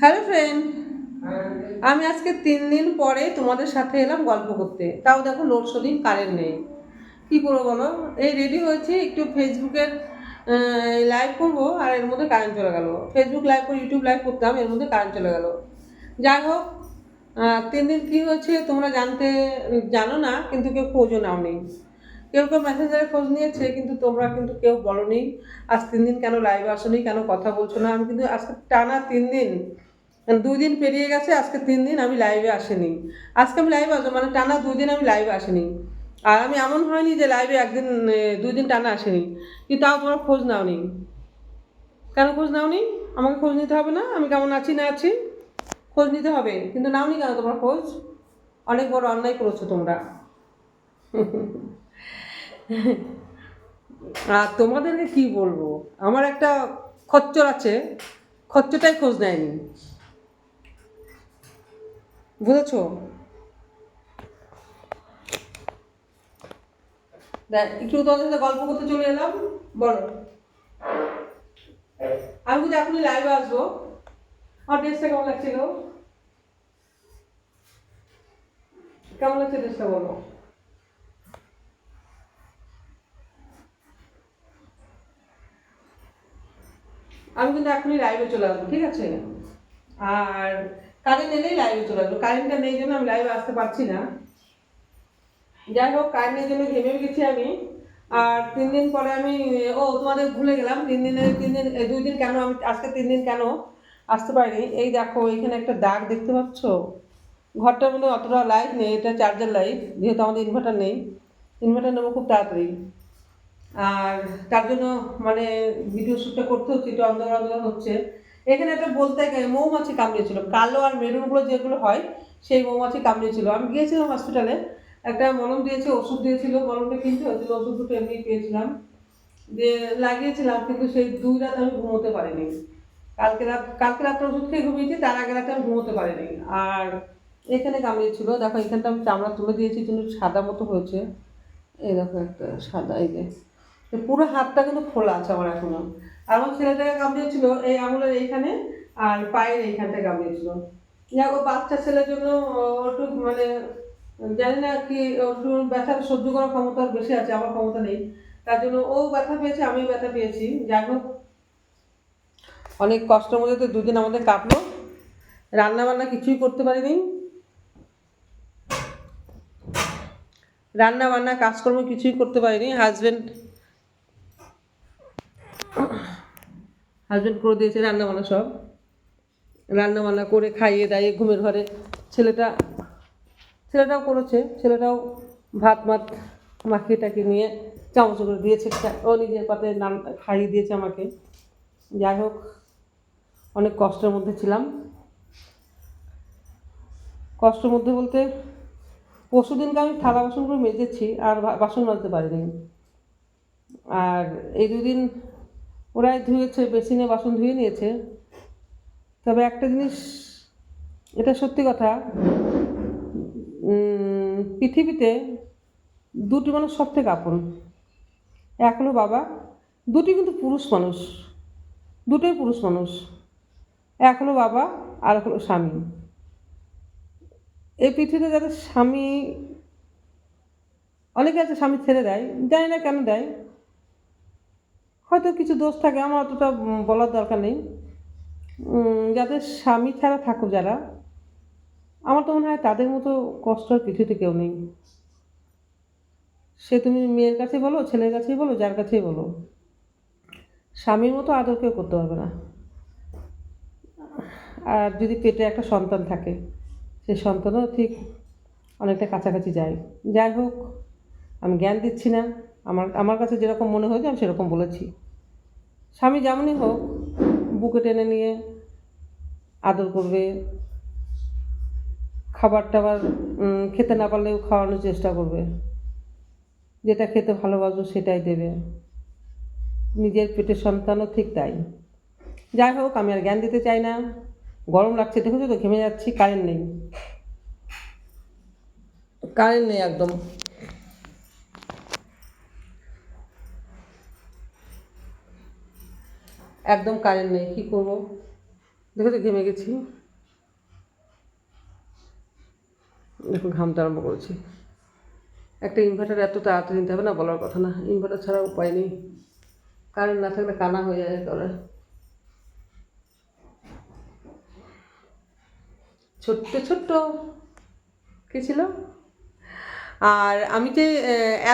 Hello friend, আমি আজকে তিন দিন পরে তোমাদের সাথে এলাম গল্প করতে। তাও দেখো লোডশেডিং কারেন্ট নেই। কী করব বলো? এই রেডি হয়েছি, একটু ফেসবুকের লাইভ করব, আর এর মধ্যে কারেন্ট চলে গেল। ফেসবুক লাইভ করে ইউটিউব লাইভ করতাম, এর মধ্যে কারেন্ট চলে গেল। যাই হোক তিন দিন কী হয়েছে তোমরা জানতে, জানো না, কিন্তু কেউ খোঁজও নাও নেই কেউ কেউ মেসেঞ্জারে খোঁজ নিয়েছে, কিন্তু তোমরা কিন্তু কেউ বলনি। আজ তিন দিন কেন লাইভে আসোনি, কেন কথা বলছো না? আমি কিন্তু আজকে টানা তিন দিন মানে দুই দিন পেরিয়ে গেছে, আজকে তিন দিন আমি লাইভে আসিনি। আজকে আমি লাইভে আসব মানে টানা দুই দিন আমি লাইভে আসিনি। আর আমি এমন হয়নি যে লাইভে একদিন দুই দিন টানা আসেনি। কিন্তু তাও তোমরা খোঁজ নাওনি। কেন খোঁজ নাওনি? আমাকে খোঁজ নিতে হবে না? আমি কেমন আছি না আছি? খোঁজ নিতে হবে। কিন্তু নাওনি কেন তোমরা খোঁজ? অনেক বড় অন্যায় করেছ তোমরা। আর তোমাদেরকে কি বলব? আমার একটা খচ্চর আছে। খচ্চরটাই খোঁজ নেয়নি। বুঝেছ? একটু তোমাদের সাথে গল্প করতে চলে এলাম। বলো। আমি কিন্তু এখনই লাইভে আসব। আমার ড্রেসটা কেমন লাগছিল? কেমন লাগছে ড্রেসটা বলো? আমি কিন্তু এখনই লাইভে চলে আসব, ঠিক আছে? আর কারেন্ট এলেই লাইভে চলে আসব। কারেন্টটা নেই জন্য আমি লাইভে আসতে পারছি না। যাই হোক কারেন্টের জন্য ঘেমে গেছি আমি। আর তিন দিন পরে আমি, ও, তোমাদের ভুলে গেলাম, তিন দিনের তিন দিন দুই দিন কেন আমি, আজকে তিন দিন কেন আসতে পারিনি? এই দেখো, এখানে একটা দাগ দেখতে পাচ্ছ? ঘরটার মধ্যে অতটা লাইট নেই, এটা চার্জার লাইট যেহেতু আমাদের ইনভার্টার নেই। ইনভার্টার নেব খুব তাড়াতাড়ি। আর তার জন্য মানে ভিডিও শ্যুটটা করতে হচ্ছে, একটু অন্ধকার অন্ধকার হচ্ছে। এখানে একটা বলতে গেলে মৌমাছি কামড়িয়েছিল কালো আর মেরুনগুলো যেগুলো হয়, সেই মৌমাছি কামড়িয়েছিল আমি গিয়েছিলাম হসপিটালে একটা মলম দিয়েছে, ওষুধ দিয়েছিল, মলমটা কিনতে হয়েছিল ওষুধ দুটো এমনি পেয়েছিলাম। দিয়ে লাগিয়েছিলাম, কিন্তু সেই দুই রাত আমি ঘুমোতে পারিনি। কালকে রাত, কালকে রাত্রে ওষুধ খেয়ে ঘুমিয়েছি, তার আগে রাতে আমি ঘুমোতে পারিনি। আর এখানে কামড়িয়েছিল দেখো এখানটা আমি চামড়া তুলে দিয়েছি, কিন্তু সাদা মতো হয়েছে। এই দেখো একটা সাদা, এই যে। তো পুরো হাতটা কিন্তু খোলা আছে আমার এখনও। আমার ছেলেটাকে কামড়িয়েছিল এই আঙুলের এইখানে আর পায়ের এইখানটা কামড়িয়েছিল যাই হোক, ও বাচ্চা ছেলের জন্য একটু মানে জানি না কি একটু ব্যথা সহ্য করার ক্ষমতা বেশি আছে আমার ক্ষমতা নেই। তার জন্য ও ব্যথা পেয়েছে আমিও ব্যথা পেয়েছি। যাই হোক অনেক কষ্টের মধ্যে তো দুদিন আমাদের কাটলো। রান্না বান্না কিছুই করতে পারিনি। রান্না বান্না কাজকর্ম কিছুই করতে পারিনি। হাজবেন্ড হাজবেন্ড করে দিয়েছে রান্না বান্না সব। রান্না বান্না করে খাইয়ে দাইয়ে ঘুমের ঘরে ছেলেটা, ছেলেটাও করেছে, ছেলেটাও ভাত মাত মাখিয়ে টাকিয়ে নিয়ে চামচ করে দিয়েছে ও নিজের পাতে নান, খাইয়ে দিয়েছে আমাকে। যাই হোক, অনেক কষ্টের মধ্যে ছিলাম। কষ্টের মধ্যে বলতে, পরশু দিনকে আমি থালা বাসনগুলো মেজেছি, আর বাসন মাজতে পারিনি। আর এই দুদিন ওরাই ধুয়েছে, বেসিনে বাসন ধুয়ে নিয়েছে। তবে একটা জিনিস, এটা সত্যি কথা পৃথিবীতে দুটি মানুষ সব থেকে আপন। এক হলো বাবা, দুটি কিন্তু পুরুষ মানুষ, দুটোই পুরুষ মানুষ। এক হলো বাবা, আর এক হলো স্বামী। এই পৃথিবীতে যাদের স্বামী, অনেকে আছে স্বামী ছেড়ে দেয়, জানি না কেন দেয় হয়তো কিছু দোষ থাকে, আমার অতটা বলার দরকার নেই। যাদের স্বামী ছাড়া থাকো যারা, আমার তো মনে হয় তাদের মতো কষ্ট আর পৃথিবীতে কেউ নেই। সে তুমি মেয়ের কাছে বলো, ছেলের কাছেই বলো, যার কাছেই বলো। স্বামীর মতো আদর কেউ করতে পারবে না। আর যদি পেটে একটা সন্তান থাকে সেই সন্তানও ঠিক অনেকটা কাছাকাছি যায়। যাই হোক, আমি জ্ঞান দিচ্ছি না। আমার আমার কাছে যেরকম মনে হয়েছে, আমি সেরকম বলেছি। স্বামী যেমনই হোক বুকে টেনে নিয়ে আদর করবে খাবার টাবার খেতে না পারলেও খাওয়ানোর চেষ্টা করবে। যেটা খেতে ভালোবাসবো সেটাই দেবে। নিজের পেটের সন্তানও ঠিক তাই। যাই হোক, আমি আর জ্ঞান দিতে চাই না। গরম লাগছে, দেখেছ তো? ঘেমে যাচ্ছি, কারেন্ট নেই। কারেন্ট নেই একদম। একদম কারেন্ট নেই, কী করব? দেখো তো ঘেমে গেছি। দেখো ঘামতে আরম্ভ করেছি। একটা ইনভার্টার এত তাড়াতাড়ি নিতে হবে না, বলার কথা না। ইনভার্টার ছাড়া উপায় নেই। কারেন্ট না থাকলে কানা হয়ে যায় করে ছোট্ট ছোট্ট। কী ছিল? আর আমি যে,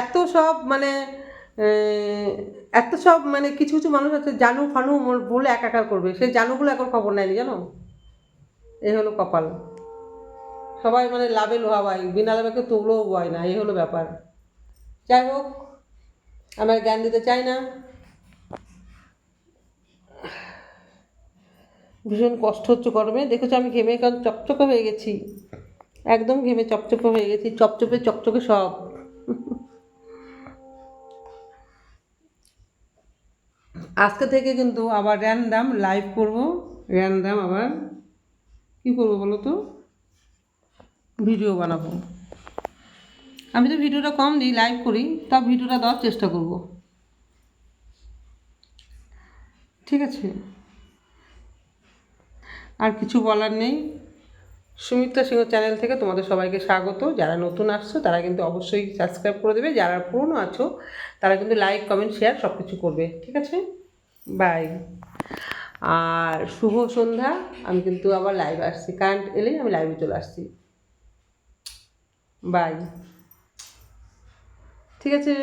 এত সব মানে এত সব মানে কিছু কিছু মানুষ আছে, জানু ফানু বলে একাকার করবে। সেই জানুগুলো এখন খবর নেয়নি জানো? এই হলো কপাল। সবাই মানে লাভে লোহা বাই, বিনা লাভে কেউ তুলও বয় না, এই হলো ব্যাপার। যাই হোক, আমার জ্ঞান দিতে চাই না। ভীষণ কষ্ট হচ্ছে গরমে। দেখেছ আমি ঘেমে কারণ চকচকে হয়ে গেছি। একদম ঘেমে চকচকে হয়ে গেছি চপচপে চকচকে সব। আজকে থেকে কিন্তু আবার র্যান্ডাম লাইভ করব র্যান্ডাম আবার কী করব বলো তো? ভিডিও বানাবো। আমি তো ভিডিওটা কম দিই লাইভ করি তা ভিডিওটা দেওয়ার চেষ্টা করব। ঠিক আছে? আর কিছু বলার নেই। সুমিত্রা সিংহ চ্যানেল থেকে তোমাদের সবাইকে স্বাগত। যারা নতুন আসছো, তারা কিন্তু অবশ্যই সাবস্ক্রাইব করে দেবে। যারা পুরনো আছো, তারা কিন্তু লাইক কমেন্ট শেয়ার সব কিছু করবে। ঠিক আছে? বাই আর শুভ সন্ধ্যা। আমি কিন্তু আবার লাইভ আসছি। কারেন্ট এলেই আমি লাইভে চলে আসছি। বাই ঠিক আছে।